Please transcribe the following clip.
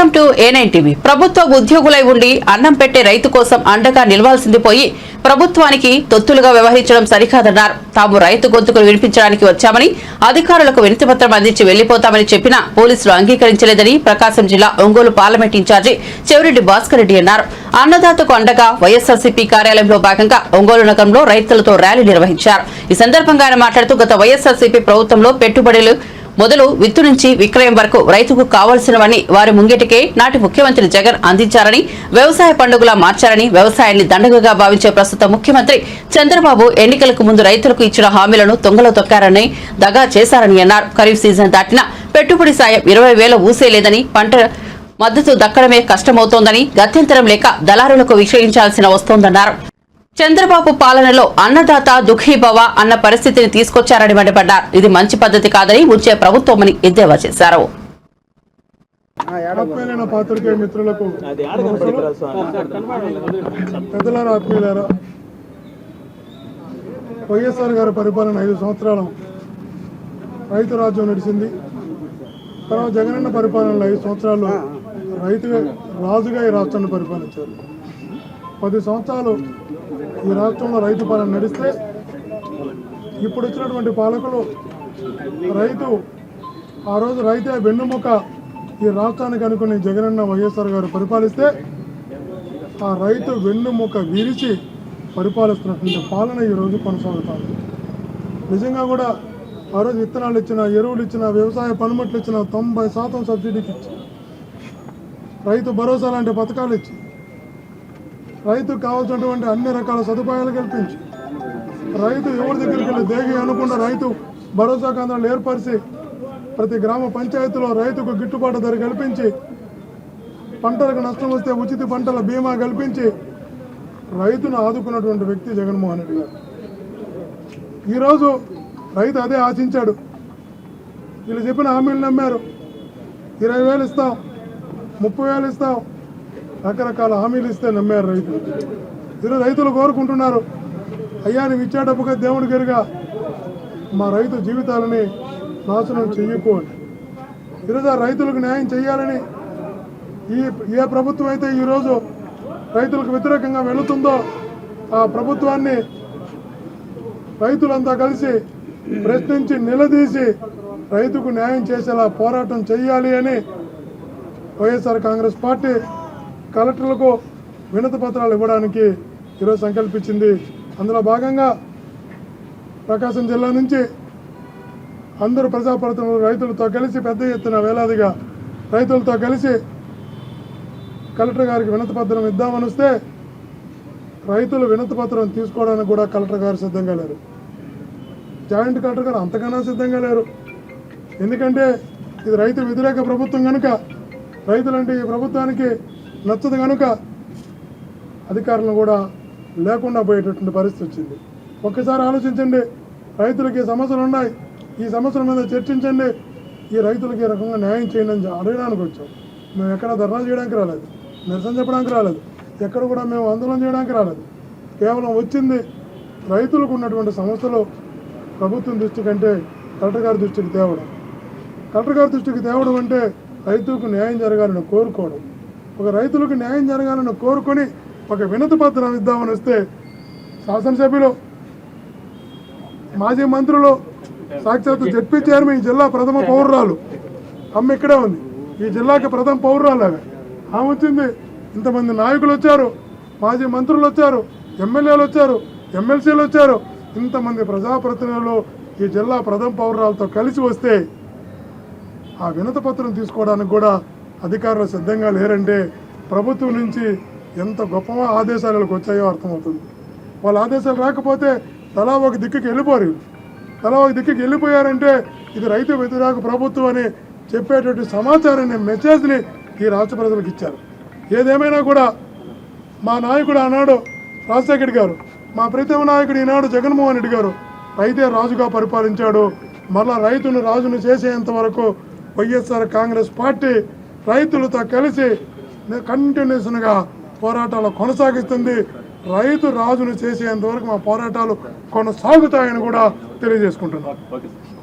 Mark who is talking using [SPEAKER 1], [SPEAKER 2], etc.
[SPEAKER 1] Welcome to A TV ప్రభుత్వ ఉద్యోగులై ఉండి అన్నం పెట్టే రైతు కోసం అండగా నిలవాల్సింది పోయి ప్రభుత్వానికి తొత్తులుగా వ్యవహరించడం సరికాదన్నారు. తాము రైతు గొంతుకులు వినిపించడానికి వచ్చామని అధికారులకు వినతిపత్రం అందించి వెళ్ళిపోతామని చెప్పినా పోలీసులు అంగీకరించలేదని ప్రకాశం జిల్లా ఒంగోలు పార్లమెంట్ ఇన్ఛార్జి చెవిరెడ్డి భాస్కర్ రెడ్డి అన్నారు. అన్నదాతకు అండగా వైఎస్ఆర్సీపీ కార్యాలయంలో భాగంగా ఒంగోలు నగరంలో రైతులతో ర్యాలీ నిర్వహించారు. ఈ సందర్భంగా ఆయన మాట్లాడుతూ గత వైఎస్ఆర్సీపీ ప్రభుత్వంలో పెట్టుబడులు మొదలు విత్తు నుంచి విక్రయం వరకు రైతుకు కావాల్సినవని వారి ముంగిటికే నాటి ముఖ్యమంత్రి జగన్ అందించారని వ్యవసాయ పండుగలా మార్చారని వ్యవసాయాన్ని దండగగా భావించే ప్రస్తుత ముఖ్యమంత్రి చంద్రబాబు ఎన్నికలకు ముందు రైతులకు ఇచ్చిన హామీలను తొంగలో తొక్కారని దగా చేశారని అన్నారు. ఖరీఫ్ సీజన్ దాటినా పెట్టుబడి సాయం ఇరవై వేల ఊసేలేదని పంట మద్దతు దక్కడమే కష్టమవుతోందని గత్యంతరం లేక దళారులకు విక్రయించాల్సిన వస్తోందన్నారు. చంద్రబాబు పాలనలో అన్నదాత దుఃఖీభవ అన్న పరిస్థితిని తీసుకొచ్చారని మండిపడ్డారు. ఇది మంచి పద్ధతి కాదని వచ్చే ప్రభుత్వమని ఎద్దేవా చేశారు.
[SPEAKER 2] ఆత్మీయులైన పాత్రికేయ మిత్రులకు ఆత్మీయులారా వైఎస్ఆర్ గారి పరిపాలన ఐదు సంవత్సరాలు రైతు రాజ్యం నడిచింది. తర్వాత జగనన్న పరిపాలనలో ఐదు సంవత్సరాలు రైతు రాజుగా ఈ రాష్ట్రాన్ని పరిపాలించారు. పది సంవత్సరాలు ఈ రాష్ట్రంలో రైతు పాలన నడిస్తే ఇప్పుడు వచ్చినటువంటి పాలకులు రైతు ఆ రోజు రైతే వెన్నుముక ఈ రాష్ట్రానికి అనుకుని జగనన్న వైఎస్ఆర్ గారు పరిపాలిస్తే ఆ రైతు వెన్నుముక విరిచి పరిపాలిస్తున్నటువంటి పాలన ఈరోజు కొనసాగుతుంది. నిజంగా కూడా ఆ రోజు విత్తనాలు ఇచ్చిన ఎరువులు ఇచ్చిన వ్యవసాయ పనిముట్లు ఇచ్చిన తొంభై శాతం సబ్సిడీకి ఇచ్చి రైతు భరోసా లాంటి పథకాలు ఇచ్చి రైతుకు కావాల్సినటువంటి అన్ని రకాల సదుపాయాలు కల్పించి రైతు ఎవరి దగ్గరికి వెళ్ళి దేగి అనుకున్న రైతు భరోసా కేంద్రాలు ఏర్పరిచి ప్రతి గ్రామ పంచాయతీలో రైతుకు గిట్టుబాటు ధర కల్పించి పంటలకు నష్టం వస్తే ఉచిత పంటల బీమా కల్పించి రైతును ఆదుకున్నటువంటి వ్యక్తి జగన్మోహన్ రెడ్డి గారు. ఈరోజు రైతు అదే ఆశించాడు. వీళ్ళు చెప్పిన హామీలు నమ్మారు. ఇరవై వేలు ఇస్తాం ముప్పై వేలు ఇస్తాం రకరకాల హామీలు ఇస్తే నమ్మారు రైతులు. ఈరోజు రైతులు కోరుకుంటున్నారు. అయ్యా నువ్వు ఇచ్చేటప్పుగా దేవుడి గారిగా మా రైతు జీవితాలని నాశనం చెయ్యకూడదు. ఈరోజు ఆ రైతులకు న్యాయం చేయాలని ఈ ఏ ప్రభుత్వం అయితే ఈరోజు రైతులకు వ్యతిరేకంగా వెళుతుందో ఆ ప్రభుత్వాన్ని రైతులంతా కలిసి ప్రశ్నించి నిలదీసి రైతుకు న్యాయం చేసేలా పోరాటం చేయాలి అని వైఎస్ఆర్ కాంగ్రెస్ పార్టీ కలెక్టర్లకు వినతి పత్రాలు ఇవ్వడానికి ఈరోజు సంకల్పించింది. అందులో భాగంగా ప్రకాశం జిల్లా నుంచి అందరూ ప్రజాప్రతినిధులు రైతులతో కలిసి పెద్ద ఎత్తున వేలాదిగా రైతులతో కలిసి కలెక్టర్ గారికి వినతి పత్రం ఇద్దామని వస్తే రైతులు వినతి పత్రం తీసుకోవడానికి కూడా కలెక్టర్ గారు సిద్ధంగా లేరు. జాయింట్ కలెక్టర్ గారు అంతకన్నా సిద్ధంగా లేరు. ఎందుకంటే ఇది రైతు వ్యతిరేక ప్రభుత్వం కనుక రైతులంటే ఈ ప్రభుత్వానికి నచ్చదు కనుక అధికారులను కూడా లేకుండా పోయేటటువంటి పరిస్థితి వచ్చింది. ఒక్కసారి ఆలోచించండి రైతులకి సమస్యలు ఉన్నాయి. ఈ సమస్యల మీద చర్చించండి. ఈ రైతులకి రకంగా న్యాయం చేయండి అని అడగడానికి వచ్చాం. మేము ఎక్కడ ధర్నా చేయడానికి రాలేదు నిరసన చెప్పడానికి రాలేదు ఎక్కడ కూడా మేము ఆందోళన చేయడానికి రాలేదు. కేవలం వచ్చింది రైతులకు ఉన్నటువంటి సమస్యలు ప్రభుత్వం దృష్టి కంటే కలెక్టర్ గారి దృష్టికి తేవడం. కలెక్టర్ గారి దృష్టికి తేవడం అంటే రైతుకు న్యాయం జరగాలని కోరుకోవడం. ఒక రైతులకు న్యాయం జరగాలని కోరుకొని ఒక వినతి పత్రం ఇద్దామని వస్తే శాసనసభ్యులు మాజీ మంత్రులు సాక్షాత్ జడ్పీ చైర్మన్ ఈ జిల్లా ప్రథమ పౌరురాలు. అమ్మ ఇక్కడే ఉంది. ఈ జిల్లాకి ప్రథమ పౌరురాలు ఆమె. ఆమె వచ్చింది. ఇంతమంది నాయకులు వచ్చారు. మాజీ మంత్రులు వచ్చారు. ఎమ్మెల్యేలు వచ్చారు. ఎమ్మెల్సీలు వచ్చారు. ఇంతమంది ప్రజాప్రతినిధులు ఈ జిల్లా ప్రథమ పౌరురాలతో కలిసి వస్తే ఆ వినత పత్రం తీసుకోవడానికి కూడా అధికారులు సిద్ధంగా లేరంటే ప్రభుత్వం నుంచి ఎంత గొప్ప ఆదేశాలకు వచ్చాయో అర్థమవుతుంది. వాళ్ళ ఆదేశాలు రాకపోతే తలా ఒక దిక్కుకి వెళ్ళిపోరు. తలా ఒక దిక్కుకి వెళ్ళిపోయారంటే ఇది రైతు వ్యతిరేక ప్రభుత్వం అని చెప్పేటటువంటి సమాచారాన్ని మెసేజ్ని ఈ రాష్ట్ర ప్రజలకు ఇచ్చారు. ఏదేమైనా కూడా మా నాయకుడు ఆనాడు రాజశేఖర్ గారు మా ప్రతిభ నాయకుడు ఈనాడు జగన్మోహన్ రెడ్డి గారు రైతే రాజుగా పరిపాలించాడు. మళ్ళా రైతును రాజును చేసేంత వరకు వైఎస్ఆర్ కాంగ్రెస్ పార్టీ రైతులతో కలిసి కంటిన్యూస్గా పోరాటాలు కొనసాగిస్తుంది. రైతు రాజును చేసేంత వరకు మా పోరాటాలు కొనసాగుతాయని కూడా తెలియజేసుకుంటున్నాను.